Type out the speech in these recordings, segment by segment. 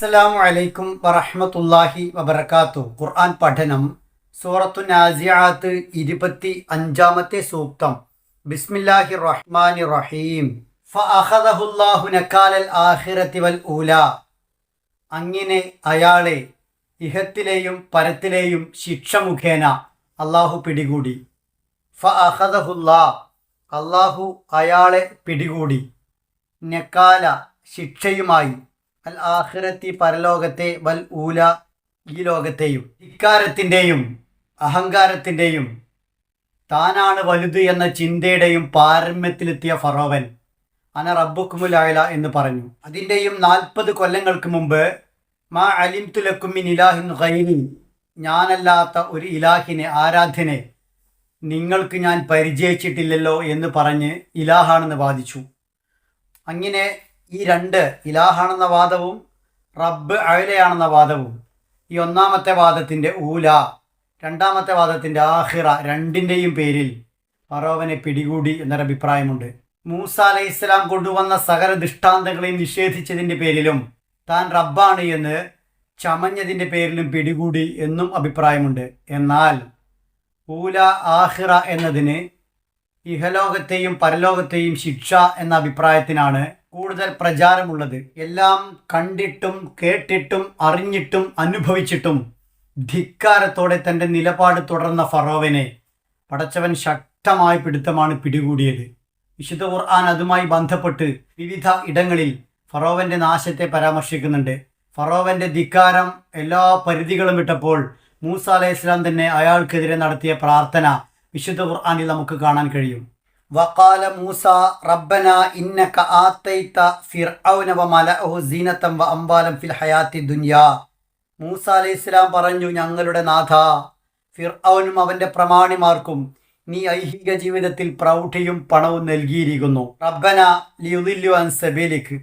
അസ്സലാമു അലൈക്കും വറഹ്മത്തുള്ളാഹി വബർക്കാത്തു ഖുർആൻ പഠനം സൂറത്തു നാസിയാത്ത് ഇരുപത്തി അഞ്ചാമത്തെ സൂക്തം. ബിസ്മില്ലാഹി റഹ്മാനി റഹീം. ഫഅഖദഹുല്ലാഹു നക്കാലൽ ആഖിറത്തി വൽ ഊല. അങ്ങനെ അയാളെ ഇഹത്തിലെയും പരത്തിലെയും ശിക്ഷ മുഖേന അള്ളാഹു പിടികൂടി. ഫഅഖദഹുല്ലാ അള്ളാഹു അയാളെ പിടികൂടി. നക്കാല ശിക്ഷയുമായി അൽ ആഖിറത്തി പരലോകത്തെ വൽ ഊല ഈ ലോകത്തെയും. ധിക്കാരത്തിന്റെയും അഹങ്കാരത്തിന്റെയും താനാണ് വലുത് എന്ന ചിന്തയുടെയും പാരമ്യത്തിലെത്തിയ ഫറോവൻ അന റബ്ബുക്കുമുലായ എന്ന് പറഞ്ഞു. അതിന്റെയും നാൽപ്പത് കൊല്ലങ്ങൾക്ക് മുമ്പ് മാ അലിം തുലക്കുമിൻ ഇലാഹിൻ ഖൈനി ഞാനല്ലാത്ത ഒരു ഇലാഹിനെ ആരാധ്യനെ നിങ്ങൾക്ക് ഞാൻ പരിചയിച്ചിട്ടില്ലല്ലോ എന്ന് പറഞ്ഞ് ഇലാഹാണെന്ന് വാദിച്ചു. അങ്ങനെ ഈ രണ്ട് ഇലാഹാണെന്ന വാദവും റബ്ബ് അയലയാണെന്ന വാദവും. ഈ ഒന്നാമത്തെ വാദത്തിന്റെ ഊല രണ്ടാമത്തെ വാദത്തിന്റെ ആഹിറ രണ്ടിന്റെയും പേരിൽ ഫറോവനെ പിടികൂടി എന്നൊരഭിപ്രായമുണ്ട് മൂസ അലൈഹി ഇസ്ലാം കൊണ്ടുവന്ന സകല ദൃഷ്ടാന്തങ്ങളെയും നിഷേധിച്ചതിന്റെ പേരിലും താൻ റബ്ബാണ് എന്ന് ചമഞ്ഞതിന്റെ പേരിലും പിടികൂടി എന്നും അഭിപ്രായമുണ്ട്. എന്നാൽ ഊല ആഹിറ എന്നതിന് ഇഹലോകത്തെയും പരലോകത്തെയും ശിക്ഷ എന്ന അഭിപ്രായത്തിനാണ് കൂടുതൽ പ്രചാരമുള്ളത്. എല്ലാം കണ്ടിട്ടും കേട്ടിട്ടും അറിഞ്ഞിട്ടും അനുഭവിച്ചിട്ടും ധിക്കാരത്തോടെ തന്റെ നിലപാട് തുടർന്ന ഫറോവനെ പടച്ചവൻ ശക്തമായ പിടുത്തമാണ് പിടികൂടിയത്. വിശുദ്ധ ഖുർആൻ അതുമായി ബന്ധപ്പെട്ട് വിവിധ ഇടങ്ങളിൽ ഫറോവന്റെ നാശത്തെ പരാമർശിക്കുന്നുണ്ട്. ഫറോവന്റെ ധിക്കാരം എല്ലാ പരിധികളും ഇട്ടപ്പോൾ മൂസ അലൈഹി ഇസ്ലാം തന്നെ അയാൾക്കെതിരെ നടത്തിയ പ്രാർത്ഥന വിശുദ്ധ ഖുർആാനിൽ നമുക്ക് കാണാൻ കഴിയും. വഖാല മൂസ റബ്ബന ഇന്നക ആത്തൈത ഫിർഔന വ അംബാലം ഫിൽ ഹയാത്തി ദുനിയാ. മൂസ അലൈഹി ഇസ്ലാം പറഞ്ഞു ഞങ്ങളുടെ നാഥ ഫിർഔനും അവന്റെ പ്രമാണിമാർക്കും നീ ഐഹിക ജീവിതത്തിൽ പ്രൗഢിയും പണവും നൽകിയിരിക്കുന്നു. റബ്ബന ലിയുദില്ലു അൻ സബീലിക്ക്.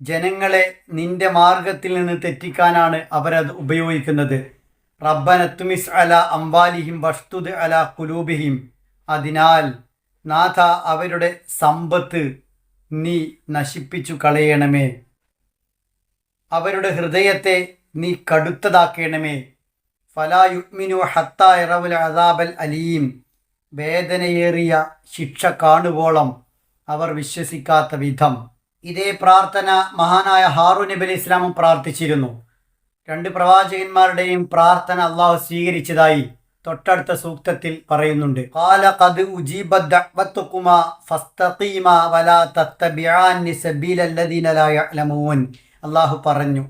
ജനങ്ങളെ നിന്റെ മാർഗത്തിൽ നിന്ന് തെറ്റിക്കാനാണ് അവരത് ഉപയോഗിക്കുന്നത്. റബ്ബന തുമിസ് അല അംവാലിഹിം വഷ്തുദ് അല കുലൂബിഹിം അതിനാൽ നാഥ അവരുടെ സമ്പത്ത് നീ നശിപ്പിച്ചു കളയണമേ. അവരുടെ ഹൃദയത്തെ നീ കടുത്തതാക്കണമേ. ഫലായുഗ്മിനു ഹത്ത ഇറവുൽ അദാബൽ അലീം. വേദനയേറിയ ശിക്ഷ കാണുവോളം അവർ വിശ്വസിക്കാത്ത വിധം. ഇതേ പ്രാർത്ഥന മഹാനായ ഹാറു നബി അലി ഇസ്ലാമും പ്രാർത്ഥിച്ചിരുന്നു. രണ്ട് പ്രവാചകന്മാരുടെയും പ്രാർത്ഥന അള്ളാഹു സ്വീകരിച്ചതായി തൊട്ടടുത്ത സൂക്തത്തിൽ പറയുന്നുണ്ട്. അള്ളാഹു പറഞ്ഞു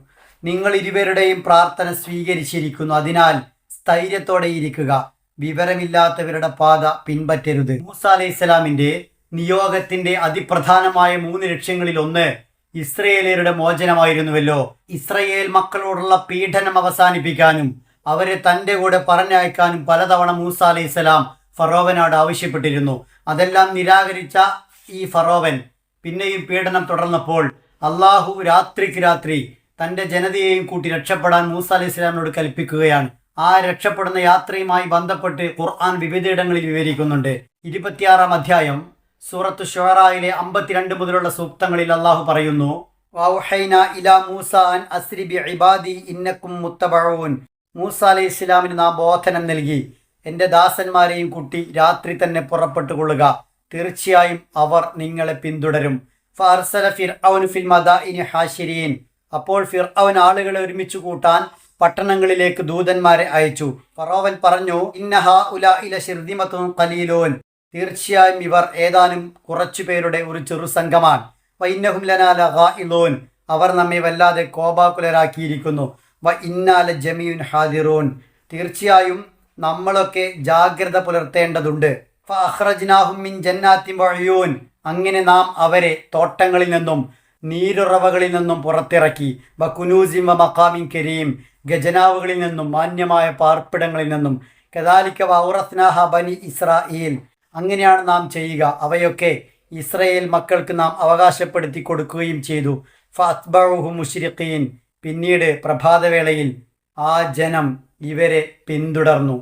നിങ്ങൾ ഇരുവരുടെയും പ്രാർത്ഥന സ്വീകരിച്ചിരിക്കുന്നു. അതിനാൽ സ്ഥൈര്യത്തോടെ ഇരിക്കുക. വിവരമില്ലാത്തവരുടെ പാത പിൻപറ്റരുത്. മൂസ അലൈഹി സ്വലാമിന്റെ നിയോഗത്തിന്റെ അതിപ്രധാനമായ മൂന്ന് ലക്ഷ്യങ്ങളിൽ ഒന്ന് ഇസ്രയേലരുടെ മോചനമായിരുന്നുവല്ലോ. ഇസ്രയേൽ മക്കളോടുള്ള പീഡനം അവസാനിപ്പിക്കാനും അവരെ തന്റെ കൂടെ പറഞ്ഞയക്കാനും പലതവണ മൂസ അലൈഹി സ്വലാം ഫറോവനോട് ആവശ്യപ്പെട്ടിരുന്നു. അതെല്ലാം നിരാകരിച്ച ഈ ഫറോവൻ പിന്നെയും പീഡനം തുടർന്നപ്പോൾ അള്ളാഹു രാത്രിക്ക് രാത്രി തന്റെ ജനതയെയും കൂട്ടി രക്ഷപ്പെടാൻ മൂസ അലൈഹി സ്വലാമിനോട് കൽപ്പിക്കുകയാണ്. ആ രക്ഷപ്പെടുന്ന യാത്രയുമായി ബന്ധപ്പെട്ട് ഖുർആൻ വിവിധയിടങ്ങളിൽ വിവരിക്കുന്നുണ്ട്. ഇരുപത്തിയാറാം അധ്യായം സൂറത്ത് ഷുഹറായിലെ അമ്പത്തിരണ്ട് മുതലുള്ള സൂക്തങ്ങളിൽ അള്ളാഹു പറയുന്നു മൂസ അസ്രി ബി ഇബാദി മൂസ അലൈഹി ഇസ്ലാമിന് നാം ബോധനം നൽകി. എന്റെ ദാസന്മാരെയും കുട്ടി രാത്രി തന്നെ പുറപ്പെട്ടു കൊള്ളുക. തീർച്ചയായും അവർ നിങ്ങളെ പിന്തുടരും. ഫിർ ഫിൽ മദാഇനി ഹാഷിരീൻ. അപ്പോൾ ഫിർ ആളുകളെ ഒരുമിച്ച് കൂട്ടാൻ പട്ടണങ്ങളിലേക്ക് ദൂതന്മാരെ അയച്ചു. ഫറോവൻ പറഞ്ഞു ഇന്നഹ ഉല ഇല ഷിർദിമത്തും കലീലോൻ തീർച്ചയായും ഇവർ ഏതാനും കുറച്ചു പേരുടെ ഒരു ചെറു സംഘമാണ്. വൈന്നഹും അവർ നമ്മെ വല്ലാതെ കോപാകുലരാക്കിയിരിക്കുന്നു. വ ഇന്നാല ജമീൻ ഹാദിറോൻ. തീർച്ചയായും നമ്മളൊക്കെ ജാഗ്രത പുലർത്തേണ്ടതുണ്ട്. മിൻ ജന്നാത്തിൻ വഴിയൂൻ അങ്ങനെ നാം അവരെ തോട്ടങ്ങളിൽ നിന്നും നീരുറവകളിൽ നിന്നും പുറത്തിറക്കി. വ കുനൂസിം വ മക്കാമിൻ കരീം. ഗജനാവുകളിൽ നിന്നും മാന്യമായ പാർപ്പിടങ്ങളിൽ നിന്നും. കദാലിക്ക വൗറസ്നാഹ ബനി ഇസ്രായേൽ അങ്ങനെയാണ് നാം ചെയ്യുക. അവയൊക്കെ ഇസ്രയേൽ മക്കൾക്ക് നാം അവകാശപ്പെടുത്തി കൊടുക്കുകയും ചെയ്തു. ഫഅത്ബഉഹു മുഷ്രിഖീൻ പിന്നീട് പ്രഭാതവേളയിൽ ആ ജനം ഇവരെ പിന്തുടർന്നു.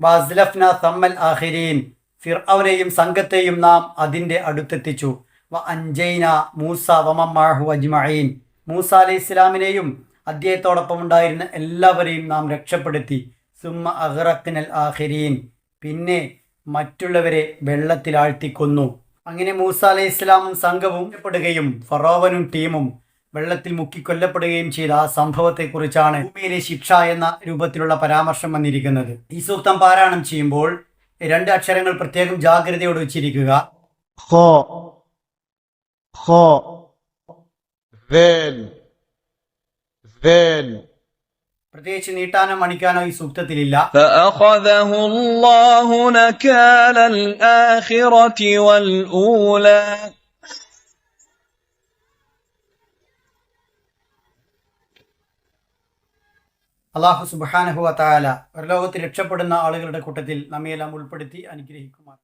വസ്ലഫ്ന സമ്മൽ ഫിർ ഫിർഔനെയും സംഘത്തെയും നാം അതിന്റെ അടുത്തെത്തിച്ചു. വ അഞ്ജൈന മൂസ വമമാഹു അജ്മഈൻ. മൂസ അലി ഇസ്ലാമിനെയും അദ്ദേഹത്തോടൊപ്പം ഉണ്ടായിരുന്ന എല്ലാവരെയും നാം രക്ഷപ്പെടുത്തി. സുമ്മ അഹ്റക്കിനൽ ആഹിരീൻ പിന്നെ മറ്റുള്ളവരെ വെള്ളത്തിലാഴ്ത്തിക്കൊന്നു അങ്ങനെ മൂസ അലൈഹി ഇസ്ലാമും സംഘവും കൊല്ലപ്പെടുകയും ഫറോവനും ടീമും വെള്ളത്തിൽ മുക്കിക്കൊല്ലപ്പെടുകയും ചെയ്ത ആ സംഭവത്തെക്കുറിച്ചാണ് ഭൂമിയിലെ ശിക്ഷ എന്ന രൂപത്തിലുള്ള പരാമർശം വന്നിരിക്കുന്നത്. ഈ സൂക്തം പാരായണം ചെയ്യുമ്പോൾ രണ്ട് അക്ഷരങ്ങൾ പ്രത്യേകം ജാഗ്രതയോട് ഉച്ചരിക്കുക ഹോ ഹോ പ്രത്യേകിച്ച് നീട്ടാനോ മണിക്കാനോ ഈ സൂക്തത്തിലില്ല. അള്ളാഹു സുബാനഹു താല ഒരു ലോകത്ത് രക്ഷപ്പെടുന്ന ആളുകളുടെ കൂട്ടത്തിൽ നമ്മയെല്ലാം ഉൾപ്പെടുത്തി അനുഗ്രഹിക്കുമാർ